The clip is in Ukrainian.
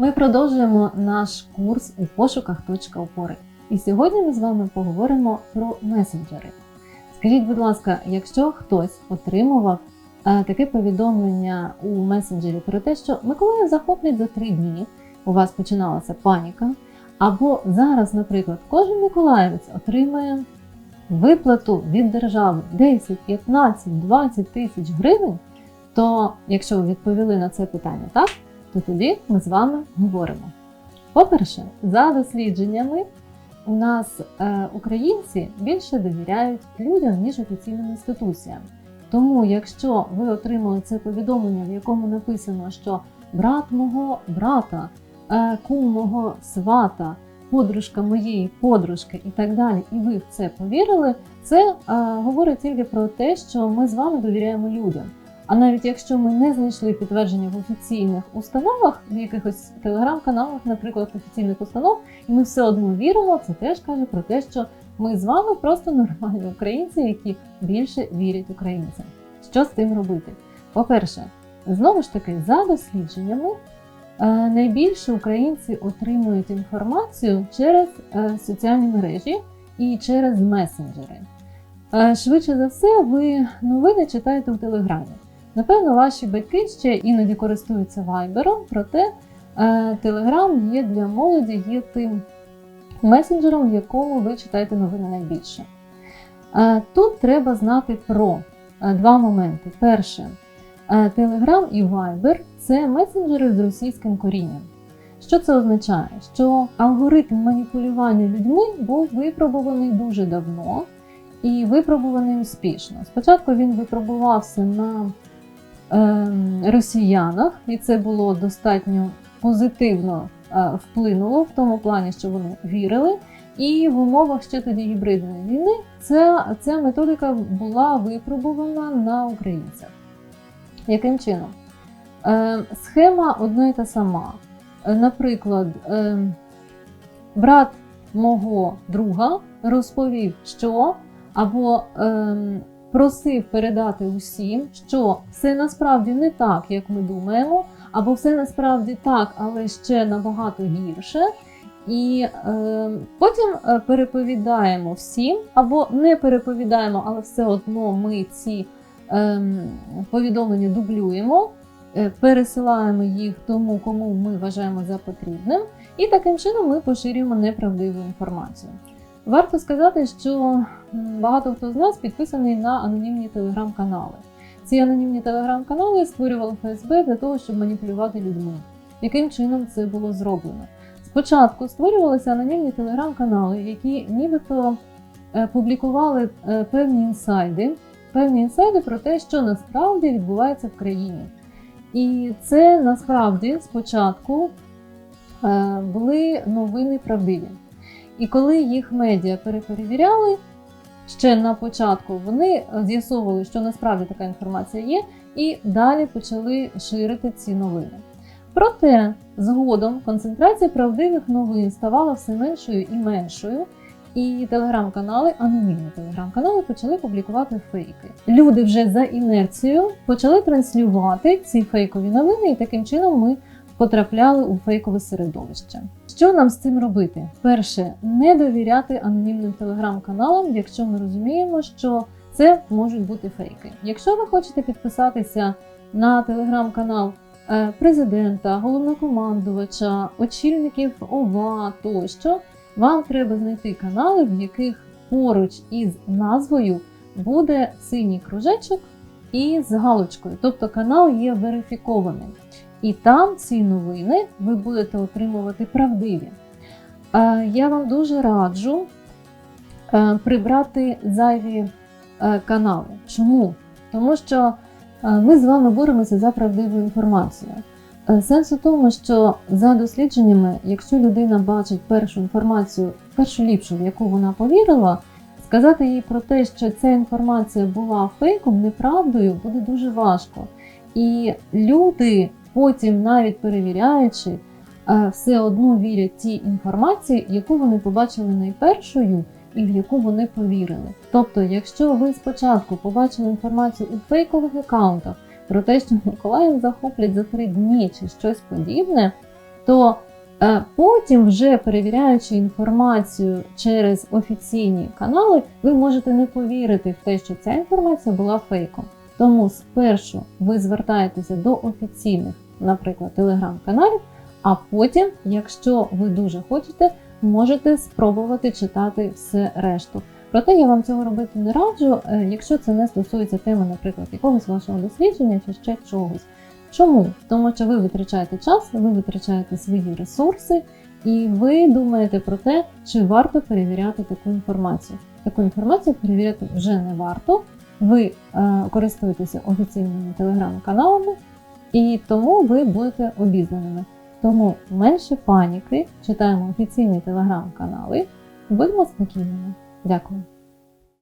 Ми продовжуємо наш курс у пошуках точка опори. І сьогодні ми з вами поговоримо про месенджери. Скажіть, будь ласка, якщо хтось отримував е, таке повідомлення у месенджері про те, що Миколаїв захоплять за три дні, у вас починалася паніка, або зараз, наприклад, кожен миколаївець отримує виплату від держави 10, 15, 20 тисяч гривень, то якщо ви відповіли на це питання так, то тоді ми з вами говоримо. По-перше, за дослідженнями, у нас е, українці більше довіряють людям, ніж офіційним інституціям. Тому, якщо ви отримали це повідомлення, в якому написано, що брат мого брата, е, кум мого свата, подружка моєї подружки і так далі, і ви в це повірили, це е, говорить тільки про те, що ми з вами довіряємо людям. А навіть якщо ми не знайшли підтвердження в офіційних установах, в якихось телеграм-каналах, наприклад, офіційних установ, і ми все одно віримо, це теж каже про те, що ми з вами просто нормальні українці, які більше вірять українцям. Що з тим робити? По-перше, знову ж таки, за дослідженнями, е, найбільше українці отримують інформацію через е, соціальні мережі і через месенджери. Е, Швидше за все, ви новини читаєте у Телеграмі. Напевно, ваші батьки ще іноді користуються вайбером, проте Телеграм є для молоді є тим месенджером, в якому ви читаєте новини найбільше. Е, Тут треба знати про е, два моменти. Перше, Telegram і Viber це месенджери з російським корінням. Що це означає? Що алгоритм маніпулювання людьми був випробуваний дуже давно і випробуваний успішно. Спочатку він випробувався на росіянах, і це було достатньо позитивно е, вплинуло в тому плані, що вони вірили. І в умовах ще тоді гібридної війни ця, ця методика була випробувана на українцях. Яким чином? Е, Схема одна і та сама. Наприклад, е, брат мого друга розповів, що або просив передати усім, що все насправді не так, як ми думаємо, або все насправді так, але ще набагато гірше. І е, потім переповідаємо всім, або не переповідаємо, але все одно ми ці е, повідомлення дублюємо, е, пересилаємо їх тому, кому ми вважаємо за потрібним, і таким чином ми поширюємо неправдиву інформацію. Варто сказати, що багато хто з нас підписаний на анонімні телеграм-канали. Ці анонімні телеграм-канали створювали ФСБ для того, щоб маніпулювати людьми. Яким чином це було зроблено? Спочатку створювалися анонімні телеграм-канали, які нібито е, публікували е, певні інсайди, певні інсайди про те, що насправді відбувається в країні. І це насправді спочатку е, були новини правдиві. І коли їх медіа переперевіряли, ще на початку вони з'ясовували, що насправді така інформація є, і далі почали ширити ці новини. Проте згодом концентрація правдивих новин ставала все меншою і меншою, і телеграм-канали, анонімні телеграм-канали почали публікувати фейки. Люди вже за інерцією почали транслювати ці фейкові новини, і таким чином ми потрапляли у фейкове середовище. Що нам з цим робити? Перше, не довіряти анонімним телеграм-каналам, якщо ми розуміємо, що це можуть бути фейки. Якщо ви хочете підписатися на телеграм-канал е, президента, головнокомандувача, очільників ОВА тощо, вам треба знайти канали, в яких поруч із назвою буде синій кружечок із галочкою, тобто канал є верифікованим. І там ці новини ви будете отримувати правдиві. Е, Я вам дуже раджу е, прибрати зайві е, канали. Чому? Тому що ми з вами боремося за правдиву інформацію. Сенс у тому, що за дослідженнями, якщо людина бачить першу інформацію, першу ліпшу, в яку вона повірила, сказати їй про те, що ця інформація була фейком, неправдою, буде дуже важко. І люди потім, навіть перевіряючи, все одно вірять тій інформації, яку вони побачили найпершою і в яку вони повірили. Тобто, якщо ви спочатку побачили інформацію у фейкових аккаунтах про те, що Миколаїв захоплять за три дні чи щось подібне, то е, потім, вже перевіряючи інформацію через офіційні канали, ви можете не повірити в те, що ця інформація була фейком. Тому спершу ви звертаєтеся до офіційних, наприклад, телеграм-каналів, а потім, якщо ви дуже хочете, можете спробувати читати все решту. Проте я вам цього робити не раджу, е, якщо це не стосується теми, наприклад, якогось вашого дослідження чи ще чогось. Чому? Тому що ви витрачаєте час, ви витрачаєте свої ресурси, і ви думаєте про те, чи варто перевіряти таку інформацію. Таку інформацію перевіряти вже не варто. Ви е, користуєтеся офіційними телеграм-каналами, і тому ви будете обізнаними. Тому менше паніки, читаємо офіційні телеграм-канали, будемо спокійними. Дякую.